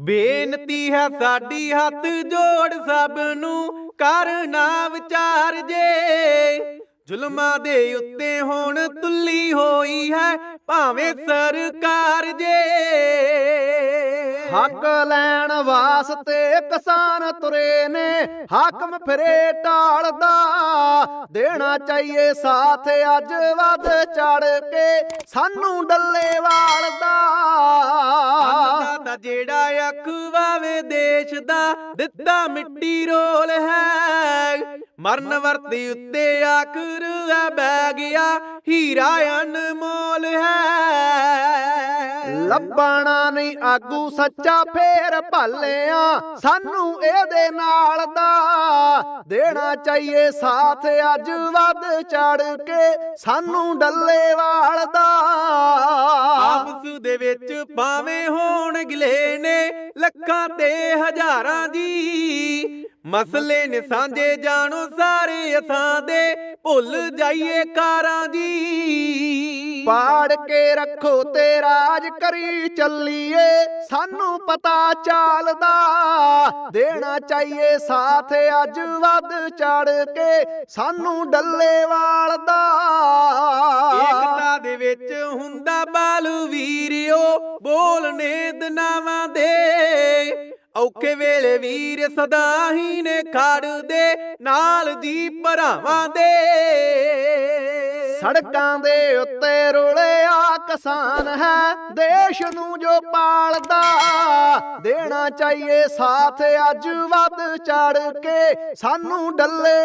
ਬੇਨਤੀ ਹੈ ਸਾਡੀ ਹੱਥ ਜੋੜ ਸਭ ਨੂੰ ਕਰਨਾ ਵਿਚਾਰ ਜੇ। ਜ਼ੁਲਮਾਂ ਦੇ ਉੱਤੇ ਹੁਣ ਤੁੱਲੀ ਹੋਈ ਹੈ ਭਾਵੇਂ ਸਰਕਾਰ ਜੇ। ਹੱਕ ਲੈਣ ਵਾਸਤੇ ਕਿਸਾਨ ਤੁਰੇ ਨੇ, ਹਾਕਮ ਫਿਰੇ ਟਾਲਦਾ। ਦੇਣਾ ਚਾਹੀਏ ਸਾਥ ਅੱਜ ਵੱਧ ਚੜ ਕੇ, ਸਾਨੂੰ ਡੱਲੇ ਵਾਲਦਾ। ਦਾ ਜਿਹੜਾ ਅੱਖ ਦੇਸ਼ ਦਾ, ਦਿੱਤਾ ਮਿੱਟੀ ਰੋਲ ਹੈ। ਮਰਨ ਵਰਤੀ ਉੱਤੇ ਆਖਰ ਹੈ ਬਹਿ ਗਿਆ, ਹੀਰਾ ਅਨਮੋਲ ਹੈ। ਲੱਭਣਾ ਨਹੀਂ ਆਗੂ, ਸੱਚਾ ਫੇਰ ਭਾਲਿਆ, ਸਾਨੂੰ ਇਹਦੇ ਨਾਲ ਦਾ। ਦੇਣਾ ਚਾਹੀਏ ਸਾਥ, ਅੱਜ ਵੱਧ ਚੜ ਕੇ, ਸਾਨੂੰ ਡੱਲੇਵਾਲ ਦਾ। ਦੇ ਵਿੱਚ ਭਾਵੇਂ ਹੋਣ ਗਿਲੇ ਨੇ ਲੱਖਾਂ ਤੇ ਹਜ਼ਾਰਾਂ ਦੀ। ਮਸਲੇ ਨੇ ਸਾਂਝੇ ਜਾਣੋ ਸਾਰੇ ਅਸਾਂ ਦੇ ਭੁੱਲ ਜਾਈਏ ਕਾਰਾਂ ਦੀ। ਪਾੜ ਕੇ ਰੱਖੋ ਤੇ ਰਾਜ ਕਰੀ ਚੱਲੀਏ ਸਾਨੂੰ ਪਤਾ ਚੱਲਦਾ। ਦੇਣਾ ਚਾਹੀਏ ਸਾਥ ਅੱਜ ਵੱਧ ਚੜ ਕੇ ਸਾਨੂੰ ਡੱਲੇਵਾਲ ਦਾ। ਏਕਤਾ ਦੇ ਵਿੱਚ ਹੁੰਦਾ ਬਾਲੂ ਵੀਰਿਓ ਬੋਲਨੇ ਦਨਾਵਾਂ ਦੇ। ਔਖੇ ਵੇਲੇ ਵੀਰ ਸਦਾ ਹੀ ਨੇ ਖੜਦੇ ਨਾਲ ਜੀ ਭਰਾਵਾਂ ਦੇ। ਸੜਕਾਂ ਦੇ ਉੱਤੇ ਰੁਲਿਆ ਕਿਸਾਨ ਹੈ, ਦੇਸ਼ ਨੂੰ ਜੋ ਪਾਲਦਾ, ਦੇਣਾ ਚਾਹੀਏ ਸਾਥ ਅੱਜ ਵੱਧ ਚੜ ਕੇ। ਸਾਨੂੰ ਡੱਲੇ